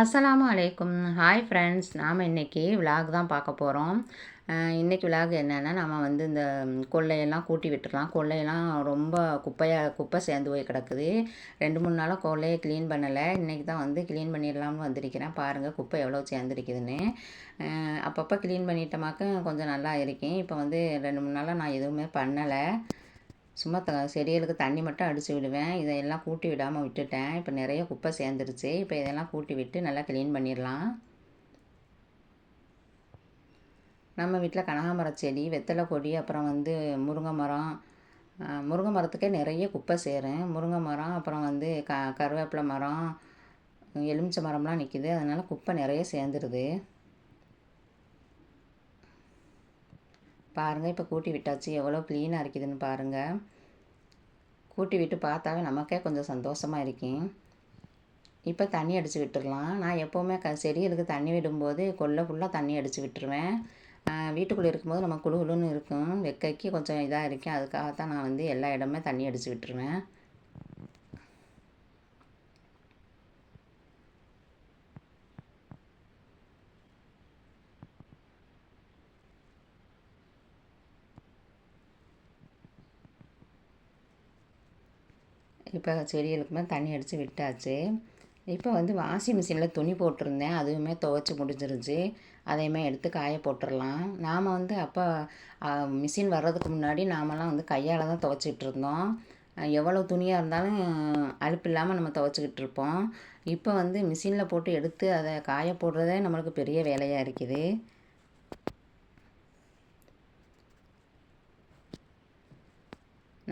அஸ்ஸலாமு அலைக்கும். Hi friends நாம் இன்றைக்கி விலாக் தான் பார்க்க போகிறோம் இன்றைக்கி விலாக் என்னென்னா நம்ம வந்து இந்த கொள்ளையெல்லாம் கூட்டி விட்டுடலாம் கொள்ளையெல்லாம் ரொம்ப குப்பையாக குப்பை சேர்ந்து போய் கிடக்குது. ரெண்டு மூணு நாளாக கொள்ளையை க்ளீன் பண்ணலை. இன்றைக்கி தான் வந்து க்ளீன் பண்ணிடலாம்னு வந்திருக்கிறேன். பாருங்கள் குப்பை எவ்வளோ சேர்ந்துருக்குதுன்னு. அப்பப்போ க்ளீன் பண்ணிட்டோமாக்க கொஞ்சம் நல்லா இருக்கேன். இப்போ வந்து ரெண்டு மூணு நாளாக நான் எதுவுமே பண்ணலை. சும்மா த செடிகளுக்கு தண்ணி மட்டும் அடித்து விடுவேன். இதையெல்லாம் கூட்டி விடாமல் விட்டுட்டேன். இப்போ நிறைய குப்பை சேர்ந்துருச்சு. இப்போ இதெல்லாம் கூட்டி விட்டு நல்லா க்ளீன் பண்ணிடலாம். நம்ம வீட்டில் கனகாமரம் செடி வெத்தலை கொடி அப்புறம் வந்து முருங்கை மரம். முருங்கை மரத்துக்கே நிறைய குப்பை சேரும். முருங்கை மரம் அப்புறம் வந்து க கருவேப்பிலை மரம் எலுமிச்சை மரம்லாம் நிற்கிது அதனால் குப்பை நிறைய சேர்ந்துருது. பாருங்கள் இப்போ கூட்டி விட்டாச்சு. எவ்வளோ க்ளீனாக இருக்குதுன்னு பாருங்கள் கூட்டி விட்டு பார்த்தாவே நமக்கே கொஞ்சம் சந்தோஷமாக இருக்கும் இப்போ தண்ணி அடித்து விட்டுடலாம் நான் எப்போவுமே க செடிகளுக்கு தண்ணி விடும்போது கொல்லை ஃபுல்லாக தண்ணி அடித்து விட்டுருவேன். வீட்டுக்குள்ளே இருக்கும்போது நம்ம குழு குழுன்னு இருக்கும். வெக்கைக்கு கொஞ்சம் இதாக இருக்கும் அதுக்காக தான் நான் வந்து எல்லா இடமே தண்ணி அடித்து விட்டுருவேன். இப்போ செடிகளுக்குமே தண்ணி அடித்து விட்டாச்சு. இப்போ வந்து வாஷிங் மிஷினில் துணி போட்டிருந்தேன். அதுவுமே துவைச்சி முடிஞ்சிருச்சு. அதையுமே எடுத்து காய போட்டுடலாம் நாம் வந்து அப்போ மிஷின் வர்றதுக்கு முன்னாடி நாமெல்லாம் வந்து கையால் தான் துவைச்சிட்டு இருந்தோம். எவ்வளோ துணியாக இருந்தாலும் அழுப்பு இல்லாமல் நம்ம துவைச்சிக்கிட்டு இருப்போம். இப்போ வந்து மிஷினில் போட்டு எடுத்து அதை காய போடுறதே நம்மளுக்கு பெரிய வேலையாக இருக்குது.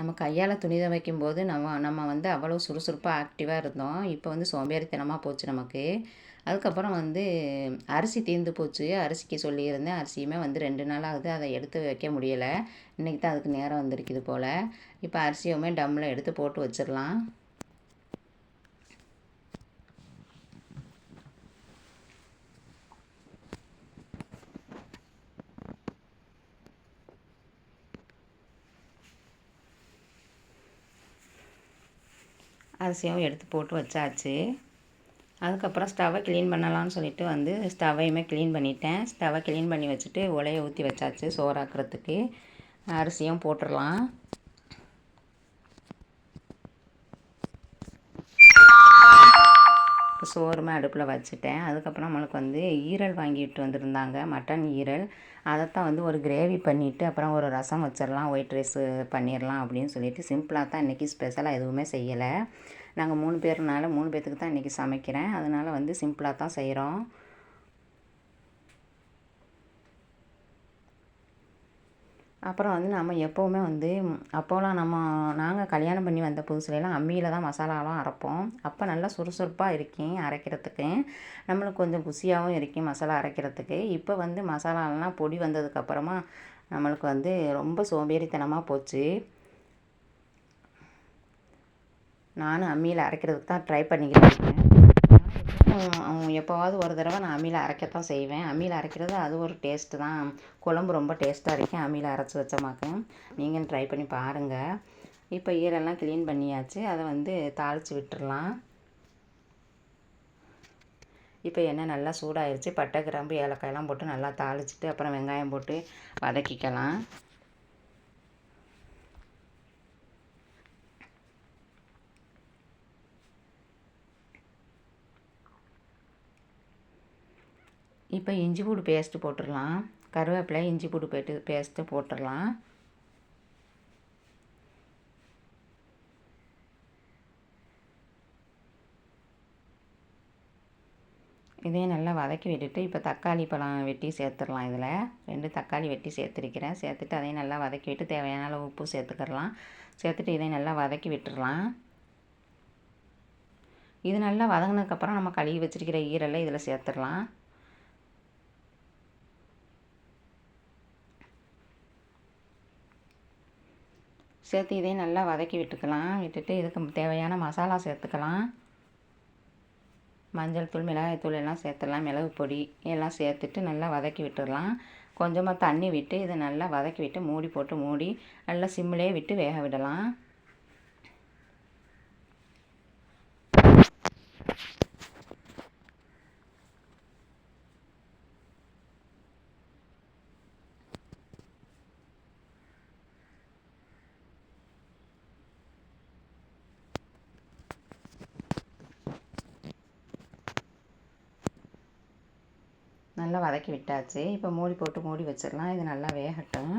நம்ம கையால் துணி துவைக்கும் போது நம்ம நம்ம வந்து அவ்வளோ சுறுசுறுப்பாக ஆக்டிவாக இருந்தோம். இப்போ வந்து சோம்பேறித்தனமாக போச்சு நமக்கு. அதுக்கப்புறம் வந்து அரிசி தீர்ந்து போச்சு. அரிசிக்கு சொல்லியிருந்தேன். அரிசியுமே வந்து ரெண்டு நாள் ஆகுது. அதை எடுத்து வைக்க முடியலை. இன்றைக்கி தான் அதுக்கு நேரம் வந்திருக்குது போல். இப்போ அரிசியுமே டம்மில் எடுத்து போட்டு வச்சிடலாம். அரிசியும் எடுத்து போட்டு வச்சாச்சு. அதுக்கப்புறம் ஸ்டவ்வை க்ளீன் பண்ணலான்னு சொல்லிட்டு வந்து ஸ்டவ்வையுமே க்ளீன் பண்ணிட்டேன். ஸ்டவ்வை க்ளீன் பண்ணி வச்சுட்டு உலையை ஊற்றி வச்சாச்சு சோறாக்குறதுக்கு. அரிசியும் போட்டுடலாம். சோறுமே அடுப்பில் வச்சுட்டேன். அதுக்கப்புறம் நம்மளுக்கு வந்து ஈரல் வாங்கிட்டு வந்திருந்தாங்க மட்டன் ஈரல். அதைத்தான் வந்து ஒரு கிரேவி பண்ணிவிட்டு அப்புறம் ஒரு ரசம் வச்சிடலாம் ஒயிட் ரைஸ் பண்ணிடலாம் அப்படின்னு சொல்லிட்டு சிம்பிளாக தான் இன்றைக்கி ஸ்பெஷலாக எதுவுமே செய்யலை. நாங்கள் மூணு பேருனால மூணு பேர்த்துக்கு தான் இன்றைக்கி சமைக்கிறேன். அதனால் வந்து சிம்பிளாக தான் செய்கிறோம் அப்புறம் வந்து நம்ம எப்போவுமே வந்து அப்போலாம் நம்ம நாங்கள் கல்யாணம் பண்ணி வந்த புதுசுலலாம் அம்மியில் தான் மசாலாலாம் அரைப்போம். அப்போ நல்லா சுறுசுறுப்பாக இருக்கும் அரைக்கிறதுக்கு. நம்மளுக்கு கொஞ்சம் குசியாகவும் இருக்கும் மசாலா அரைக்கிறதுக்கு. இப்போ வந்து மசாலாலாம் பொடி வந்ததுக்கப்புறமா நம்மளுக்கு வந்து ரொம்ப சோம்பேறித்தனமாக போச்சு. நானும் அம்மியில் அரைக்கிறதுக்கு தான் ட்ரை பண்ணிக்கிட்டு இருக்கேன். எப்போவாவது ஒரு தடவை நான் அம்மியில் அரைக்கத்தான் செய்வேன். அம்மியில் அரைக்கிறது அது ஒரு டேஸ்ட்டு தான். குழம்பு ரொம்ப டேஸ்ட்டாக இருக்கும் அம்மியில் அரைச்சி வச்சமாக்க. நீங்களும் ட்ரை பண்ணி பாருங்கள் இப்போ ஈரெல்லாம் க்ளீன் பண்ணியாச்சு. அதை வந்து தாளித்து விட்டுடலாம் இப்போ எண்ணெய் நல்லா சூடாயிருச்சு. பட்டை கிராம்பு ஏலக்காயெல்லாம் போட்டு நல்லா தாளிச்சிட்டு அப்புறம் வெங்காயம் போட்டு வதக்கிக்கலாம். இப்போ இஞ்சி பூடு பேஸ்ட்டு போட்டுடலாம். கருவேப்பிலை இஞ்சி பூடு போட்டு பேஸ்ட்டு போட்டுடலாம். இதையும் நல்லா வதக்கி விட்டுட்டு இப்போ தக்காளி பழம் வெட்டி சேர்த்துடலாம் இதில். ரெண்டு தக்காளி வெட்டி சேர்த்துருக்கிறேன். சேர்த்துட்டு அதையும் நல்லா வதக்கி விட்டு தேவையான அளவு உப்பு சேர்த்துக்கிறலாம். சேர்த்துட்டு இதையும் நல்லா வதக்கி விட்டுடலாம். இது நல்லா வதங்கினதுக்கப்புறம் நம்ம கழுவி வச்சுருக்கிற ஈரலை இதில் சேர்த்துடலாம். சேர்த்து இதையும் நல்லா வதக்கி விட்டுக்கலாம். விட்டுட்டு இதுக்கு தேவையான மசாலா சேர்த்துக்கலாம். மஞ்சள் தூள் மிளகாய் தூள் எல்லாம் சேர்த்துடலாம். மிளகு பொடி எல்லாம் சேர்த்துட்டு நல்லா வதக்கி விட்டுடலாம். கொஞ்சமாக தண்ணி விட்டு இதை நல்லா வதக்கி விட்டு மூடி போட்டு மூடி நல்லா சிம்மிலே விட்டு வேக விடலாம். நல்லா வதக்கி விட்டாச்சு. இப்போ மூடி போட்டு மூடி வச்சிடலாம். இது நல்லா வேகட்டும்.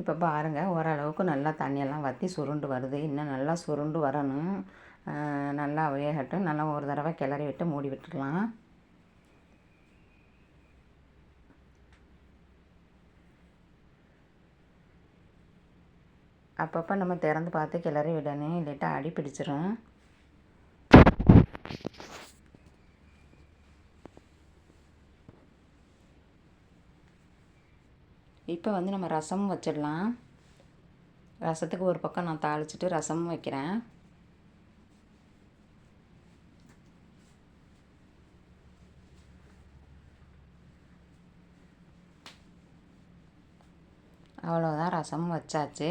இப்போ பாருங்கள் ஓரளவுக்கு நல்லா தண்ணியெல்லாம் வற்றி சுருண்டு வருது. இன்னும் நல்லா சுருண்டு வரணும். நல்லா வேகட்டும். நல்லா ஒரு தடவை கிளறி விட்டு மூடி விட்டுடலாம். அப்பப்போ நம்ம திறந்து பார்த்து கிளறி விடணும் இல்லாட்டா அடி பிடிச்சிரும். இப்போ வந்து நம்ம ரசமும் வச்சிடலாம். ரசத்துக்கு ஒரு பக்கம் நான் தாளிச்சிட்டு ரசமும் வைக்கிறேன். அவ்வளோதான் ரசமும் வச்சாச்சு.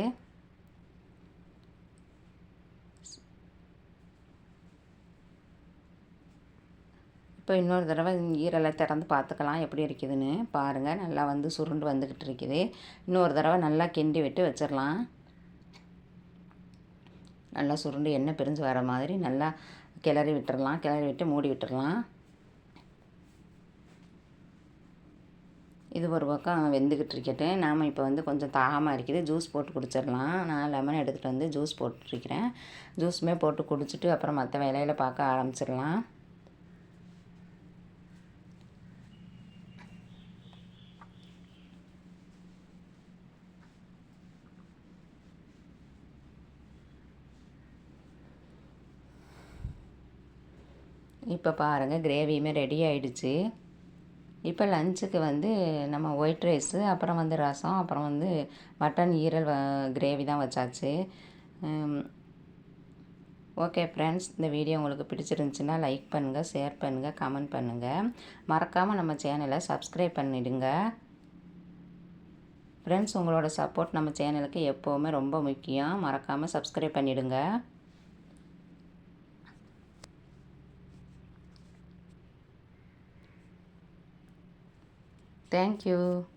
இப்போ இன்னொரு தடவை ஈரலை திறந்து பார்த்துக்கலாம் எப்படி இருக்குதுன்னு. பாருங்கள் நல்லா வந்து சுருண்டு வந்துக்கிட்டு இருக்குது. இன்னொரு தடவை நல்லா கிண்டி விட்டு வச்சிடலாம். நல்லா சுருண்டு எண்ணெய் பிரிஞ்சு வர மாதிரி நல்லா கிளறி விட்டுடலாம் கிளறி விட்டு மூடி விட்டுடலாம் இது ஒரு பக்கம் வெந்துக்கிட்டு இருக்கட்டு நாம் இப்போ வந்து கொஞ்சம் தாகமாக இருக்குது. ஜூஸ் போட்டு குடிச்சிடலாம். நான் லெமன் எடுத்துகிட்டு வந்து ஜூஸ் போட்டுருக்கிறேன் ஜூஸுமே போட்டு குடிச்சிட்டு அப்புறம் மற்ற வேலையில் பார்க்க ஆரம்பிச்சிடலாம். இப்போ பாருங்கள் கிரேவியுமே ரெடி ஆகிடுச்சு இப்போ லஞ்சுக்கு வந்து நம்ம ஒயிட் ரைஸு அப்புறம் வந்து ரசம் அப்புறம் வந்து மட்டன் ஈரல் கிரேவி தான் வச்சாச்சு. ஓகே ஃப்ரெண்ட்ஸ் இந்த வீடியோ உங்களுக்கு பிடிச்சிருந்துச்சின்னா லைக் பண்ணுங்கள் ஷேர் பண்ணுங்கள் கமெண்ட் பண்ணுங்கள் மறக்காமல் நம்ம சேனலை சப்ஸ்கிரைப் பண்ணிவிடுங்க ஃப்ரெண்ட்ஸ் உங்களோட சப்போர்ட் நம்ம சேனலுக்கு எப்போவுமே ரொம்ப முக்கியம். மறக்காமல் சப்ஸ்கிரைப் பண்ணிவிடுங்க Thank you.